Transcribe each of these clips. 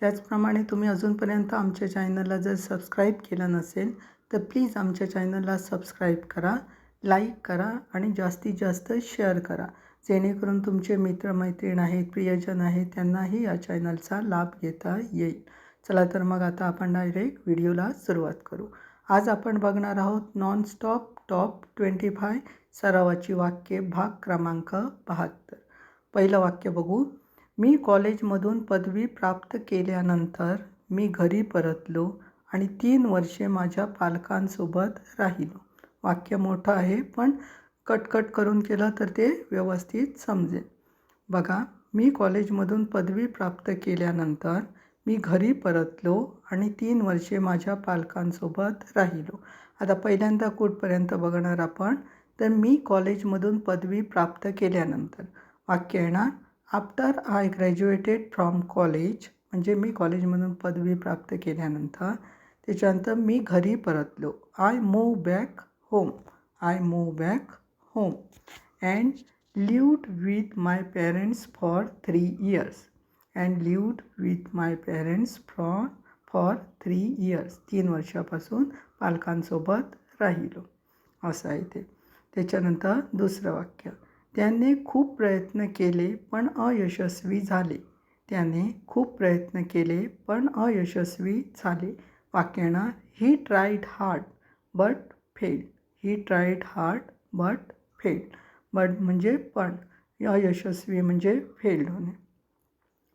त्याचप्रमाणे तुम्ही अजूनपर्यंत आमच्या चॅनलला जर सबस्क्राईब केलं नसेल तर प्लीज आमच्या चॅनलला सबस्क्राईब करा लाईक करा आणि जास्तीत जास्त शेअर करा. जेणेकरून तुमचे मित्रमैत्रीण आहेत प्रियजन आहेत त्यांनाही या चॅनलचा लाभ घेता येईल. चला तर मग आता आपण डायरेक्ट व्हिडिओला सुरुवात करू. आज आपण बघणार आहोत non stop top twenty five सरावाची वाक्ये भाग क्रमांक बहात्तर. पहिलं वाक्य बघू. मी कॉलेजमधून पदवी प्राप्त केल्यानंतर मी घरी परतलो आणि तीन वर्षे माझ्या पालकांसोबत राहिलो. वाक्य मोठं आहे पण कटकट करून केलं तर ते व्यवस्थित समजेल. बघा मी कॉलेजमधून पदवी प्राप्त केल्यानंतर मी घरी परतलो आणि तीन वर्षे माझ्या पालकांसोबत राहिलो. आता पहिल्यांदा कुठपर्यंत बघणार आपण? तर मी कॉलेजमधून पदवी प्राप्त केल्यानंतर. वाक्य येणार? After I graduated from college म्हणजे मी कॉलेजमधून पदवी प्राप्त केल्यानंतर त्याच्यानंतर मी घरी परतलो. I move back home I move back home and lived with my parents for three years and lived with my parents fro for three years तीन वर्षापासून पालकांसोबत राहिलो. असं आहे ते. त्याच्यानंतर दुसरं वाक्य. त्याने खूप प्रयत्न केले पण अयशस्वी झाले. त्याने खूप प्रयत्न केले पण अयशस्वी झाले. वाक्यानं he tried hard but fail he tried hard but fail but म्हणजे पण अयशस्वी म्हणजे फेल्ड होणे.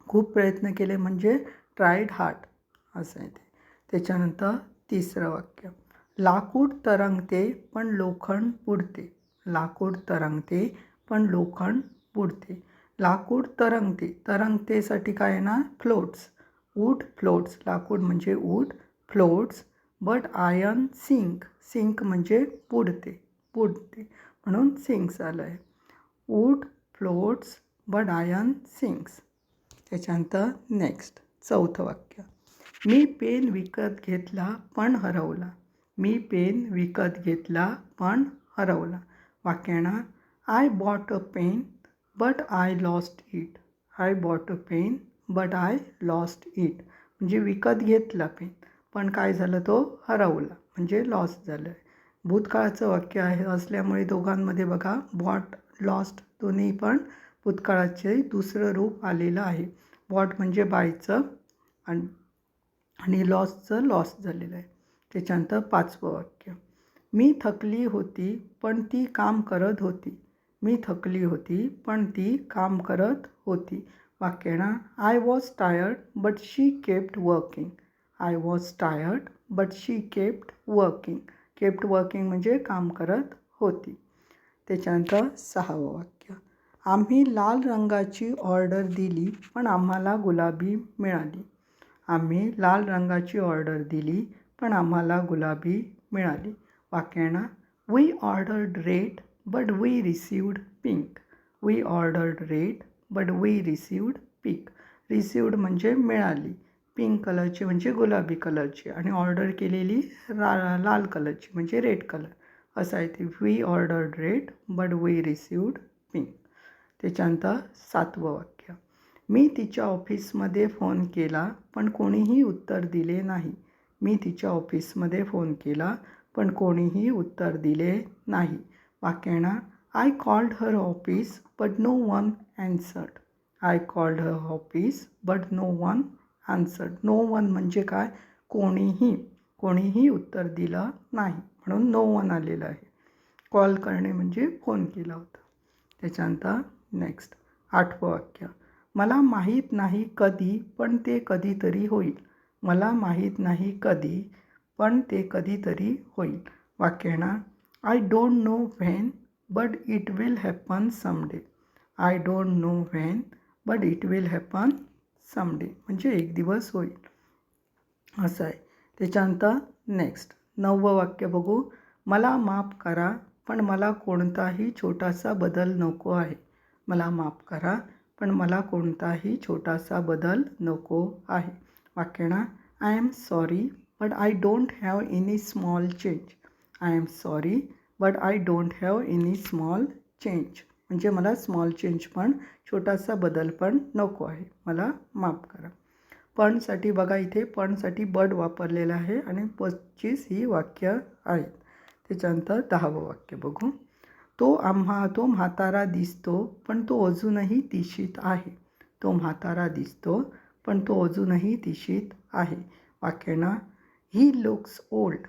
खूप प्रयत्न केले म्हणजे ट्राईड हार्ट असं आहे ते. त्याच्यानंतर तिसरं वाक्य. लाकूड तरंगते पण लोखंड पुरते. लाकूड तरंगते पण लोखंड बुडते. लाकूड तरंगते. तरंगतेसाठी काय येणार फ्लोट्स. Wood floats. लाकूड म्हणजे wood floats but iron sink. Sink म्हणजे बुडते. बुडते. म्हणून सिंक्स आलं आहे wood floats but iron sinks. त्याच्यानंतर नेक्स्ट चौथं वाक्य. मी पेन विकत घेतला पण हरवला. मी पेन विकत घेतला पण हरवला. वाक्यानं I bought a pen but I lost it I bought a pen but I lost it म्हणजे विकत घेतला पेन पण काय झालं? तो हरवला. म्हणजे लॉस झालं. आहे भूतकाळाचं वाक्य आहे असल्यामुळे दोघांमध्ये बघा बॉट लॉस्ट दोन्ही पण भूतकाळाचे दुसरं रूप आलेलं आहे. बॉट म्हणजे बायचं आणि आणि लॉसचं लॉस झालेलं आहे. त्याच्यानंतर पाचवं वाक्य. मी थकली होती पण ती काम करत होती. मी थकली होती पण ती काम करत होती. वाक्याना I was tired but she kept working I was tired but she kept working kept working म्हणजे काम करत होती. त्याच्यानंतर सहावं वाक्य. आम्ही लाल रंगाची ऑर्डर दिली पण आम्हाला गुलाबी मिळाली. आम्ही लाल रंगाची ऑर्डर दिली पण आम्हाला गुलाबी मिळाली. वाक्याना we ordered red but we received pink we ordered red but we received pink received म्हणजे मिळाली. पिंक कलरची म्हणजे गुलाबी कलरची आणि ऑर्डर केलेली रा लाल कलरची म्हणजे रेड कलर असं आहे ते. We ordered red but we received pink त्याच्यानंतर सातवं वाक्य. मी तिच्या ऑफिसमध्ये फोन केला पण कोणीही उत्तर दिले नाही. मी तिच्या ऑफिसमध्ये फोन केला पण कोणीही उत्तर दिले नाही. वाक्याना I called her office but no one answered I called her office but no one answered no one म्हणजे काय? कोणीही. कोणीही उत्तर दिलं नाही. म्हणून नो वन आलेलं आहे. कॉल करणे म्हणजे फोन केला होता. त्याच्यानंतर नेक्स्ट आठवं वाक्य. मला माहीत नाही कधी पण ते कधीतरी होईल. मला माहीत नाही कधी पण ते कधीतरी होईल. वाक्याना I don't know when but it will happen someday I don't know when but it will happen someday म्हणजे एक दिवस होईल. असं आहे. त्याच्यानंतर नेक्स्ट नववं वाक्य बघू. मला माफ़ करा, पण मला कोणताही छोटासा बदल नको आहे. मला माफ़ करा, पण मला कोणताही छोटासा बदल नको आहे. वाक्यणा I am sorry but I don't have any small change I am sorry but I don't have any small change म्हणजे मला स्मॉल चेंज पण छोटासा बदल पण नको आहे. मला माफ करा. पणसाठी बघा इथे पणसाठी बड वापरलेलं आहे आणि पच्चीस ही वाक्य आहेत. त्याच्यानंतर दहावं वाक्य बघू. तो आम्हा तो म्हातारा दिसतो पण तो अजूनही तिशीत आहे. तो म्हातारा दिसतो पण तो अजूनही तिशीत आहे. वाक्यना he looks old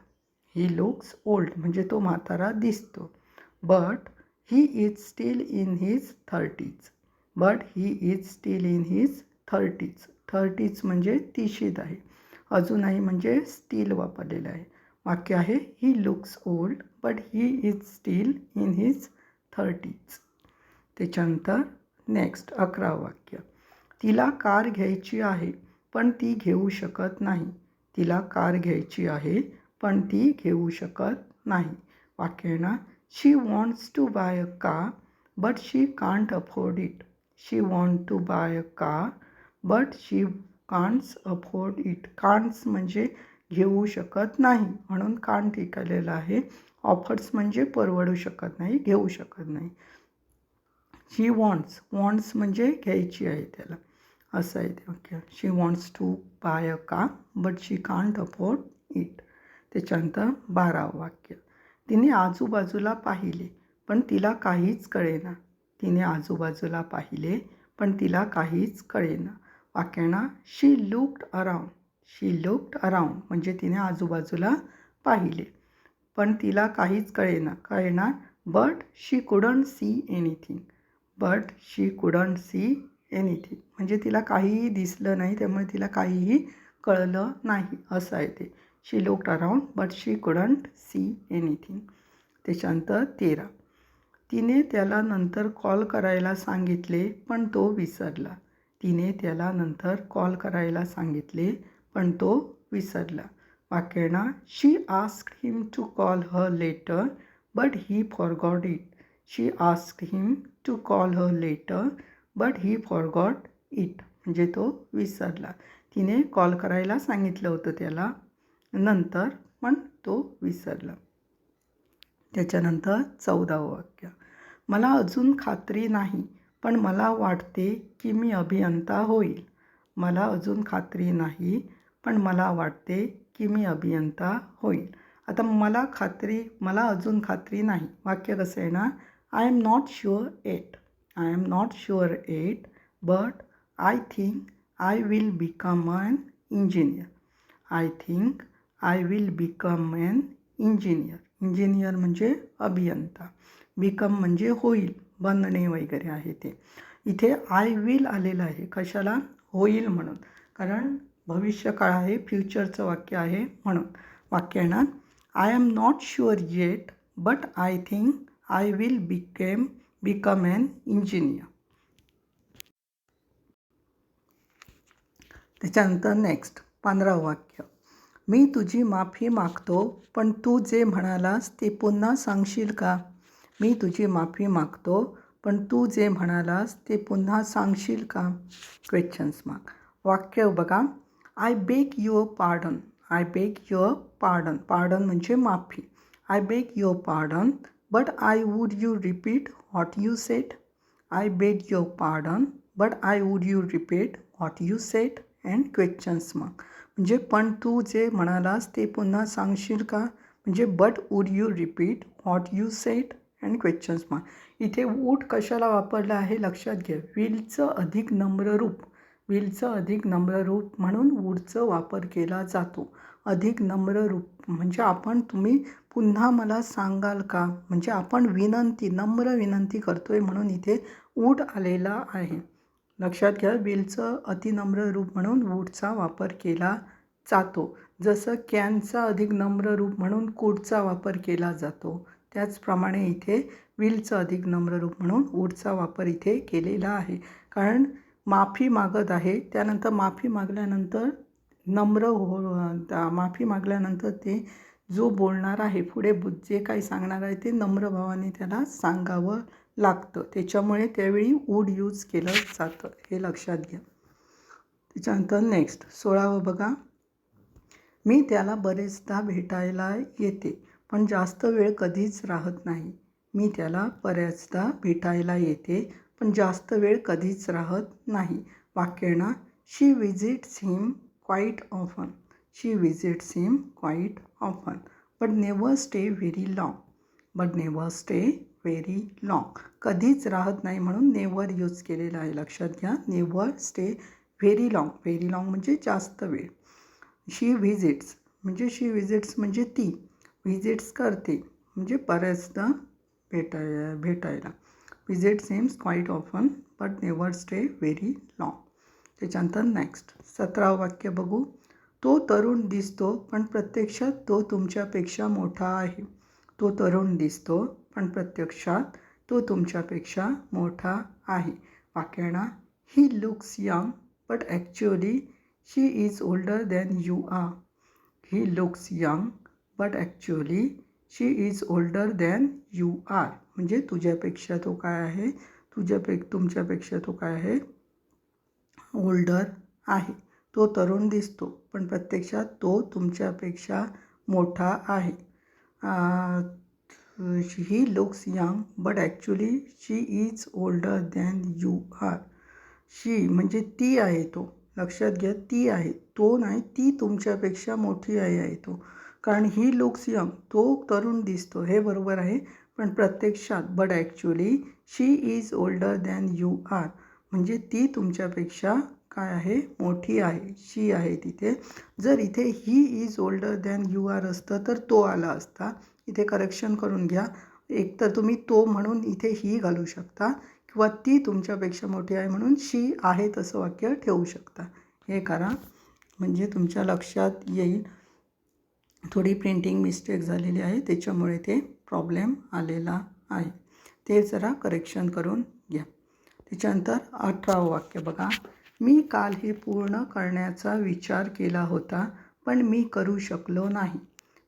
he looks old म्हणजे तो म्हातारा दिसतो. But he is still in his thirties but he is still in his thirties thirties म्हणजे तिशीत आहे. अजूनही म्हणजे स्टील वापरलेलं आहे. वाक्य आहे he looks old but he is still in his thirties त्याच्यानंतर नेक्स्ट अकरा वाक्य. तिला कार घ्यायची आहे पण ती घेऊ शकत नाही. तिला कार घ्यायची आहे पण ती घेऊ शकत नाही. वाक्यना she wants to buy a car but she can't afford it she want to buy a car but she can'ts afford it can'ts म्हणजे घेऊ शकत नाही म्हणून कान टिकलेलं आहे. ऑफर्स म्हणजे परवडू शकत नाही घेऊ शकत नाही. शी वॉन्ट्स वॉन्ट्स म्हणजे घ्यायची आहे त्याला. असं आहे ते okay she wants to buy a car but she can't afford त्याच्यानंतर बारावं वाक्य. तिने आजूबाजूला पाहिले पण तिला काहीच कळेना. तिने आजूबाजूला पाहिले पण तिला काहीच कळेना. वाक्यांना she looked around she looked around म्हणजे तिने आजूबाजूला पाहिले पण तिला काहीच कळेना. कळेना but she couldn't see anything but she couldn't see anything म्हणजे तिला काहीही दिसलं नाही त्यामुळे तिला काहीही कळलं नाही. असं आहे ते. She looked around but she couldn't see anything त्याच्यानंतर तेरा. तिने त्याला नंतर कॉल करायला सांगितले पण तो विसरला. तिने त्याला नंतर कॉल करायला सांगितले पण तो विसरला. वाक्यना she ask him to call her later but he forgot it she ask him to call her later but he forgot it म्हणजे तो विसरला. तिने कॉल करायला सांगितलं होतं त्याला नंतर पण तो विसरला. त्याच्यानंतर चौदावं वाक्य. मला अजून खात्री नाही पण मला वाटते की मी अभियंता होईल. मला अजून खात्री नाही पण मला वाटते की मी अभियंता होईल. आता मला खात्री मला अजून खात्री नाही. वाक्य कसं आहे ना I am not sure yet I am not sure yet but I think I will become an engineer I think I will become an engineer. Engineer म्हणजे अभियंता. बिकम म्हणजे होईल बनणे वगैरे आहे ते. इथे आय विल आलेलं आहे. कशाला? होईल म्हणून. कारण भविष्यकाळ आहे फ्युचरचं वाक्य आहे म्हणून. वाक्य I am not sure yet but I think I will became become an engineer. त्याच्यानंतर नेक्स्ट पंधरा वाक्य. मी तुझी माफी मागतो पण तू जे म्हणालास ते पुन्हा सांगशील का? मी तुझी माफी मागतो पण तू जे म्हणालास ते पुन्हा सांगशील का? क्वेश्चन्स मार्क वाक्य बघा. I beg your pardon I beg your pardon pardon म्हणजे माफी. I beg your pardon but I would you repeat what you said I beg your pardon but I would you repeat what you said and questions mark म्हणजे पण तू जे म्हणालास ते पुन्हा सांगशील का? म्हणजे but would you repeat what you said and questions mark इथे would कशाला वापरलं आहे लक्षात घ्या विलचं अधिक नम्र रूप. विलचं अधिक नम्र रूप म्हणून वूडचं वापर केला जातो. अधिक नम्र रूप म्हणजे आपण तुम्ही पुन्हा मला सांगाल का? म्हणजे आपण विनंती नम्र विनंती करतो आहे म्हणून इथे वूड आलेला आहे. लक्षात घ्या विलचं अतिनम्र रूप म्हणून वूडचा वापर केला जातो. जसं कॅनचा अधिक नम्र रूप म्हणून कुडचा वापर केला जातो त्याचप्रमाणे इथे विलचं अधिक नम्र रूप म्हणून वूडचा वापर इथे केलेला आहे. कारण माफी मागत आहे त्यानंतर माफी मागल्यानंतर नम्र हो त्या माफी मागल्यानंतर ते जो बोलणार आहे पुढे बु जे काही सांगणार आहे ते नम्र भावाने त्याला सांगावं लागतं. त्याच्यामुळे त्यावेळी वूड यूज केलं जातं हे लक्षात घ्या. त्याच्यानंतर नेक्स्ट सोळावं बघा. मी त्याला बरेचदा भेटायला येते पण जास्त वेळ कधीच राहत नाही. मी त्याला बऱ्याचदा भेटायला येते पण जास्त वेळ कधीच राहत नाही. वाक्यना she visits him quite often she visits him quite often but never stay very long but never stay very long कधीच राहत नाही म्हणून नेवर यूज केलेला आहे. लक्षात घ्या never stay very long very long म्हणजे जास्त वेळ. शी व्हिजिट्स म्हणजे शी व्हिजिट्स म्हणजे ती. व्हिजिट्स करते म्हणजे बऱ्याचदा भेटाय भेटायला. Visit seems quite often but never stay very long त्याच्यानंतर नेक्स्ट सतरावं वाक्य बघू. तो तरुण दिसतो पण प्रत्यक्षात तो तुमच्यापेक्षा मोठा आहे. तो तरुण दिसतो पण प्रत्यक्षात तो तुमच्यापेक्षा मोठा आहे. वाक्याना he looks young but actually she is older than you are he looks young but actually she is older than you are म्हणजे तुझ्यापेक्षा तो काय आहे? तुझ्यापे तुमच्यापेक्षा तो काय आहे? ओल्डर आहे. तो तरुण दिसतो पण प्रत्यक्षात तो तुमच्यापेक्षा मोठा आहे. He looks young but actually she is older than you are she म्हणजे ती आहे तो. लक्षात घ्या ती आहे. तो नाही ती तुमच्यापेक्षा मोठी आहे आहे तो. कारण ही लुक्स यंग तो तरुण दिसतो हे बरोबर आहे. पण प्रत्यक्षात but actually she is older than you are म्हणजे ती तुमच्यापेक्षा काय आहे? मोठी आहे शी आहे तिथे. जर इथे he is older than you are असतं तर तो आला असता. इथे करेक्शन करून घ्या. एक तर तुम्ही तो म्हणून इथे ही घालू शकता किंवा ती तुमच्यापेक्षा मोठी आहे म्हणून शी आहे तसं वाक्य ठेवू शकता. हे करा. म्हणजे तुमच्या लक्षात येईल. थोडी प्रिंटिंग मिस्टेक झालेली आहे. त्याच्यामुळे ते प्रॉब्लेम आलेला आहे. ते जरा करेक्शन करून घ्या. त्याच्यानंतर अठरावं वाक्य बघा. मी काल हे पूर्ण करण्याचा विचार केला होता पण मी करू शकलो नाही.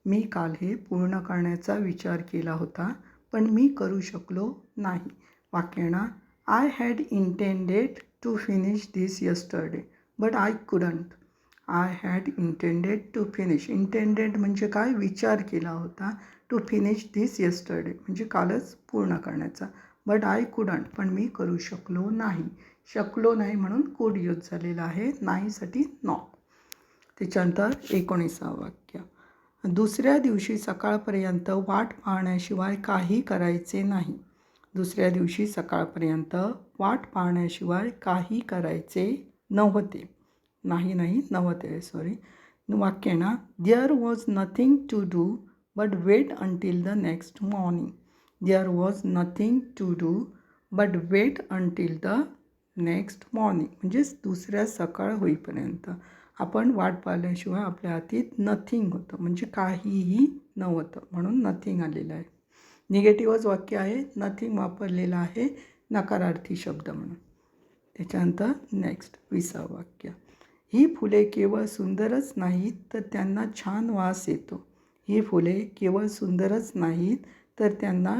मी काल हे पूर्ण करण्याचा विचार केला होता पण मी करू शकलो नाही. वाक्यणा I had intended to finish this yesterday but I couldn't I had intended to finish intended म्हणजे काय? विचार केला होता टू फिनिश दिस यस्टरडे म्हणजे कालच पूर्ण करण्याचा. बट आय कुडंट पण मी करू शकलो नाही. शकलो नाही म्हणून कोड यूज झालेला आहे. नाहीसाठी नॉट त्याच्यानंतर एकोणीसावं वाक्य. दुसऱ्या दिवशी सकाळपर्यंत वाट पाहण्याशिवाय काही करायचे नाही. दुसऱ्या दिवशी सकाळपर्यंत वाट पाहण्याशिवाय काही करायचे नव्हते. नाही नाही नव्हते सॉरी वाक्य ना there was nothing to do but wait until the next morning there was nothing to do but wait until the next morning म्हणजेच दुसऱ्या सकाळ होईपर्यंत. आपण वाट पाहिल्याशिवाय आपल्या हातीत नथिंग होतं म्हणजे काहीही नव्हतं म्हणून नथिंग आलेलं आहे. निगेटिव्हच वाक्य आहे नथिंग वापरलेलं आहे नकारार्थी शब्द म्हणून. त्याच्यानंतर नेक्स्ट विसा वाक्य. ही फुले केवळ सुंदरच नाहीत तर त्यांना छान वास येतो. ही फुले केवळ सुंदरच नाहीत तर त्यांना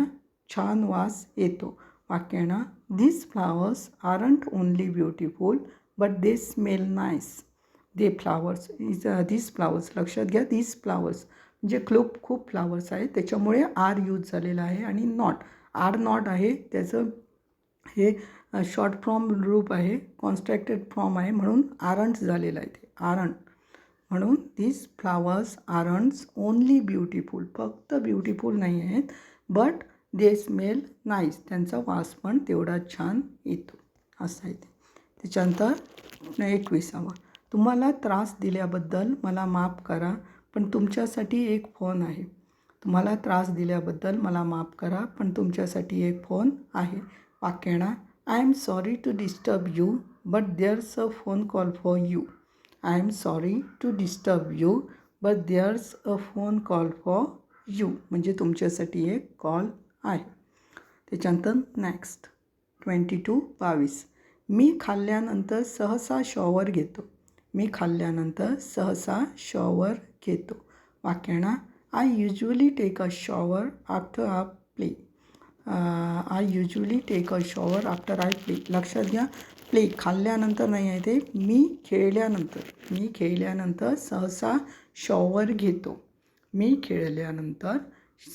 छान वास येतो. वाक्यांना these flowers aren't only beautiful but they smell nice the flowers is these flowers लक्षात घ्या धीस फ्लावर्स म्हणजे खूप खूप फ्लावर्स आहेत. त्याच्यामुळे आर यूज झालेला आहे आणि नॉट आर नॉट आहे त्याचं हे शॉर्ट फॉर्म रूप आहे कॉन्स्ट्रॅक्टेड फॉर्म आहे म्हणून आरंट झालेलं आहे ते. आरंट म्हणून these flowers aren't only beautiful फक्त ब्युटिफुल नाही आहेत बट दे स्मेल नाईस त्यांचा वास पण तेवढा छान येतो. असं आहे ते. त्याच्यानंतर एकविसावा. तुम्हाला त्रास दिल्याबद्दल मला माफ करा पण तुमच्यासाठी एक फोन आहे. तुम्हाला त्रास दिल्याबद्दल मला माफ करा पण तुमच्यासाठी एक फोन आहे. वाक्याना I am sorry to disturb you but there's a phone call for you I am sorry to disturb you but there's a phone call for you म्हणजे तुमच्यासाठी एक कॉल आहे. त्याच्यानंतर नेक्स्ट ट्वेंटी टू बावीस. मी खाल्ल्यानंतर सहसा shower घेतो. मी खाल्ल्यानंतर सहसा शॉवर घेतो. वाक्याणा I usually take a shower after ah play I usually take a shower after I play लक्षात घ्या प्ले खाल्ल्यानंतर नाही आहे ते मी खेळल्यानंतर. मी खेळल्यानंतर सहसा शॉवर घेतो. मी खेळल्यानंतर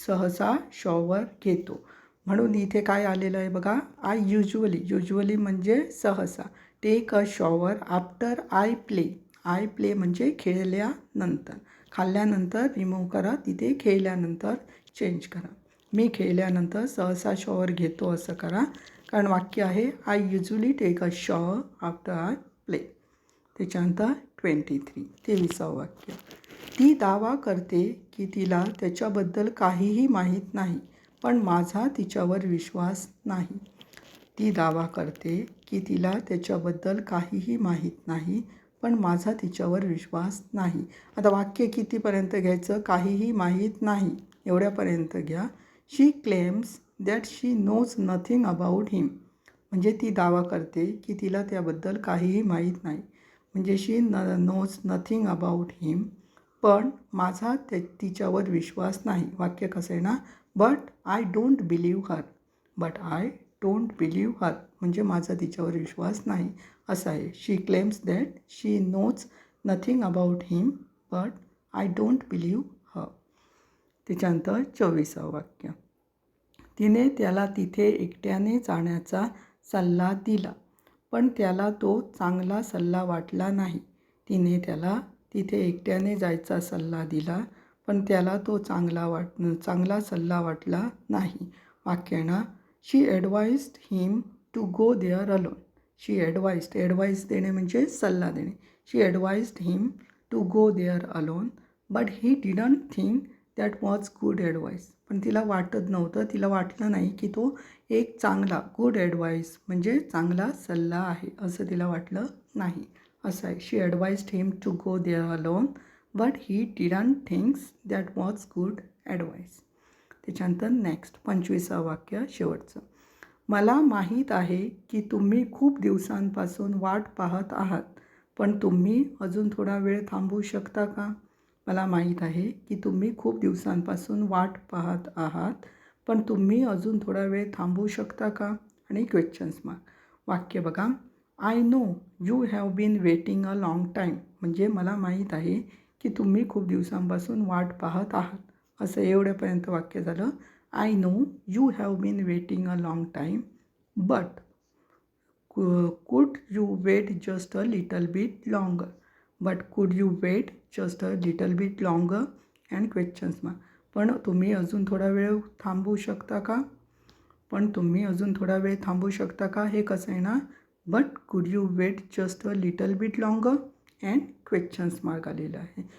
सहसा शॉवर घेतो. म्हणून इथे काय आलेलं आहे बघा आय युजुअली युजुअली म्हणजे सहसा. Take a shower after I play I play म्हणजे खेळल्यानंतर. खाल्ल्यानंतर रिमूव्ह करा तिथे खेळल्यानंतर चेंज करा. मी खेळल्यानंतर सहसा शॉवर घेतो असं करा. कारण वाक्य आहे I usually take a shower after I play त्याच्यानंतर ट्वेंटी थ्री तेविसावं वाक्य. ती दावा करते की तिला त्याच्याबद्दल काहीही माहीत नाही पण माझा तिच्यावर विश्वास नाही. ती दावा करते की तिला त्याच्याबद्दल काहीही माहीत नाही पण माझा तिच्यावर विश्वास नाही. आता वाक्य कितीपर्यंत घ्यायचं? काहीही माहीत नाही. एवढ्यापर्यंत घ्या. She claims that she knows nothing about him. म्हणजे ती दावा करते की तिला त्याबद्दल काहीही माहीत नाही. म्हणजे शी न नोज नथिंग अबाउट हिम. पण माझा ते तिच्यावर विश्वास नाही. वाक्य कसं आहे ना? But I don't believe her. But I don't believe her. म्हणजे माझा तिच्यावर विश्वास नाही. असं आहे. She claims that she knows nothing about him but I don't believe her. त्याच्यानंतर चोवीसावं वाक्य. तिने त्याला तिथे एकट्याने जाण्याचा सल्ला दिला पण त्याला तो चांगला सल्ला वाटला नाही. तिने त्याला तिथे एकट्याने जायचा सल्ला दिला पण त्याला तो चांगला वाट चांगला सल्ला वाटला नाही. वाक्याना she advised him to go there alone she advised advice देणे म्हणजे सल्ला देणे. She advised him to go there alone but he didn't think that was good advice पण तिला वाटत नव्हतं तिला वाटलं नाही की तो एक चांगला गुड ॲडवाईस म्हणजे चांगला सल्ला आहे असं तिला वाटलं नाही. असं आहे. She advise him to go there alone but he didn't thinks that was good advice त्याच्यानंतर नेक्स्ट पंचवीसा वाक्य शेवटचं. मला माहीत आहे की तुम्ही खूप दिवसांपासून वाट पाहत आहात पण तुम्ही अजून थोडा वेळ थांबू शकता का? मला माहीत आहे की तुम्ही खूप दिवसांपासून वाट पाहत आहात पण तुम्ही अजून थोडा वेळ थांबू शकता का? आणि क्वेश्चन्स मार्क वाक्य बघा. I know you have been waiting a long time म्हणजे मला माहीत आहे की तुम्ही खूप दिवसांपासून वाट पाहत आहात. असं एवढ्यापर्यंत वाक्य झालं. I know you have been waiting a long time but could you wait just a little bit longer but could you wait just a little bit longer and questions mark पण तुम्ही अजून थोडा वेळ थांबू शकता का? पण तुम्ही अजून थोडा वेळ थांबू शकता का? हे कसं आहे ना? But could you wait just a little bit longer and questions mark आलेलं आहे.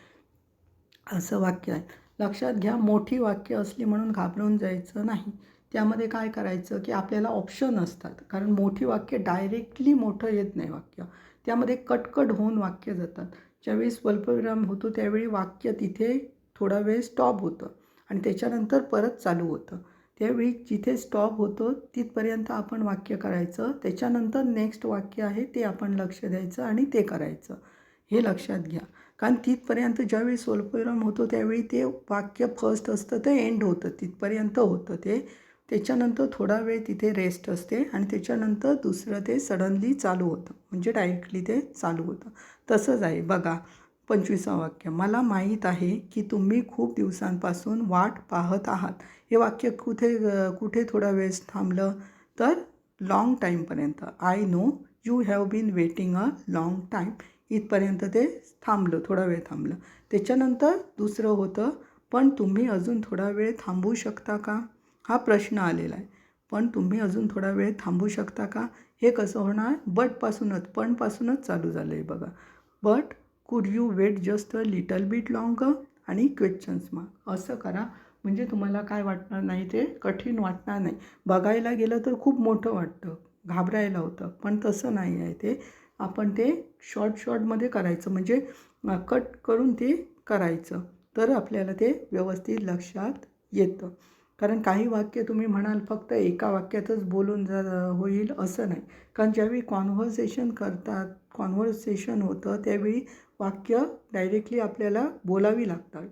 असं वाक्य आहे. लक्षात घ्या मोठी वाक्य असली म्हणून घाबरून जायचं नाही. त्यामध्ये काय करायचं? की आपल्याला ऑप्शन असतात. कारण मोठी वाक्य डायरेक्टली मोठं येत नाही वाक्य. त्यामध्ये कटकट होऊन वाक्य जातात. ज्यावेळी स्वल्पविराम होतो त्यावेळी वाक्य तिथे थोडा वेळ स्टॉप होतं आणि त्याच्यानंतर परत चालू होतं. त्यावेळी जिथे स्टॉप होतो तिथपर्यंत आपण वाक्य करायचं. त्याच्यानंतर नेक्स्ट वाक्य आहे ते आपण लक्ष द्यायचं आणि ते करायचं. हे लक्षात घ्या. कारण तिथपर्यंत ज्यावेळी स्वल्पविराम होतो त्यावेळी ते वाक्य फर्स्ट असतं ते एंड होतं. तिथपर्यंत होतं ते. त्याच्यानंतर थोडा वेळ तिथे रेस्ट असते आणि त्याच्यानंतर दुसरं ते सडनली चालू होतं. म्हणजे डायरेक्टली ते चालू होतं. तसंच आहे. बघा पंचवीसावं वाक्य. मला माहीत आहे की तुम्ही खूप दिवसांपासून वाट पाहत आहात. हे वाक्य कुठे कुठे थोडा वेळ थांबलं? तर long टाईमपर्यंत I know you have been waiting a long time इथपर्यंत ते थांबलं थोडा वेळ थांबलं. त्याच्यानंतर दुसरं होतं पण तुम्ही अजून थोडा वेळ थांबू शकता का? हा प्रश्न आलेला आहे. पण तुम्ही अजून थोडा वेळ थांबू शकता का? हे कसं होणार? बटपासूनच पणपासूनच चालू झालं आहे बघा. But could you wait just a little bit long आणि क्वेश्चन्स मार्क असं करा. म्हणजे तुम्हाला काय वाटणार नाही ते? कठीण वाटणार नाही. बघायला गेलं तर खूप मोठं वाटतं. घाबरायला होतं. पण तसं नाही आहे ते. आपण ते शॉर्ट शॉर्टमध्ये करायचं. म्हणजे कट करून ते करायचं. तर आपल्याला ते व्यवस्थित लक्षात येतं. कारण काही वाक्य तुम्ही म्हणाल फक्त एका वाक्यातच बोलून जा होईल असं नाही. कारण ज्यावेळी कॉन्व्हर्सेशन करतात कॉन्व्हर्सेशन होतं त्यावेळी वाक्य डायरेक्टली आपल्याला बोलावी लागतात.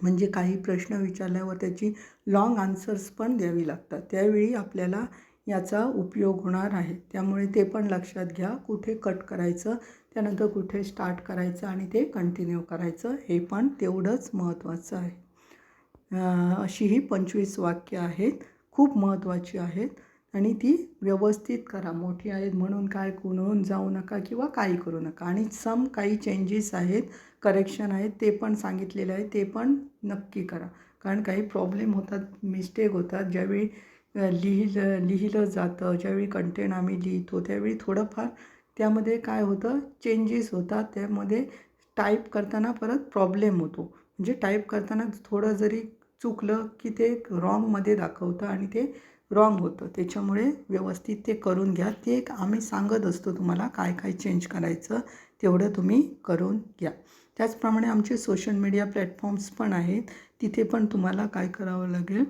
म्हणजे काही प्रश्न विचारल्यावर त्याची लाँग आन्सर्स पण द्यावी लागतात. त्यावेळी आपल्याला याचा उपयोग होणार आहे. त्यामुळे ते पण लक्षात घ्या कुठे कट करायचं त्यानंतर कुठे स्टार्ट करायचं आणि ते कंटिन्यू करायचं हे पण तेवढंच महत्त्वाचं आहे. अशी ही पंचवीस वाक्य आहेत खूप महत्त्वाची आहेत. आणि ती व्यवस्थित करा मोठी आहेत म्हणून काय कुणून जाऊ नका किंवा काही करू नका. आणि सम काही चेंजेस आहेत करेक्शन आहेत ते पण सांगितलेले आहे ते पण नक्की करा. कारण काही प्रॉब्लेम होतात मिस्टेक होतात. ज्यावेळी लिहिलं लिहिलं जातं ज्यावेळी कंटेंट आम्ही लिहितो त्यावेळी थोडंफार त्यामध्ये काय होतं चेंजेस होतात. त्यामध्ये टाईप करताना परत प्रॉब्लेम होतो. म्हणजे टाईप करताना थोडं जरी चुकलं की ते रॉंगमध्ये दाखवतं आणि ते रॉंग होतं. त्याच्यामुळे व्यवस्थित ते करून घ्या. ते एक आम्ही सांगत असतो तुम्हाला काय काय चेंज करायचं तेवढं तुम्ही करून घ्या. त्याचप्रमाणे आमचे सोशल मीडिया प्लॅटफॉर्म्स पण आहेत. तिथे पण तुम्हाला काय करावं लागेल?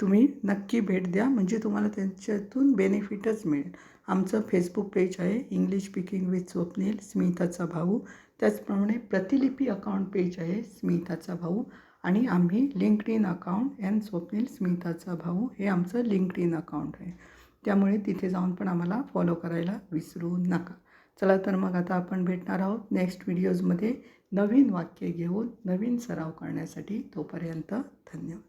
तुम्ही नक्की भेट द्या. म्हणजे तुम्हाला त्यांच्यातून बेनिफिटच मिळेल. आमचं फेसबुक पेज आहे. इंग्लिश स्पीकिंग विथ स्वप्नील स्मिताचा भाऊ. त्याचप्रमाणे प्रतिलिपी अकाउंट पेज आहे. स्मिताचा भाऊ. आणि आम्ही LinkedIn account N Swapnil स्मिताचा भाऊ हे आमचं लिंक्ड इन अकाउंट आहे. त्यामुळे तिथे जाऊन पण आम्हाला फॉलो करायला विसरू नका. चला तर मग आता आपण भेटणार आहोत नेक्स्ट व्हिडिओजमध्ये नवीन वाक्य घेऊन नवीन सराव करण्यासाठी तोपर्यंत धन्यवाद.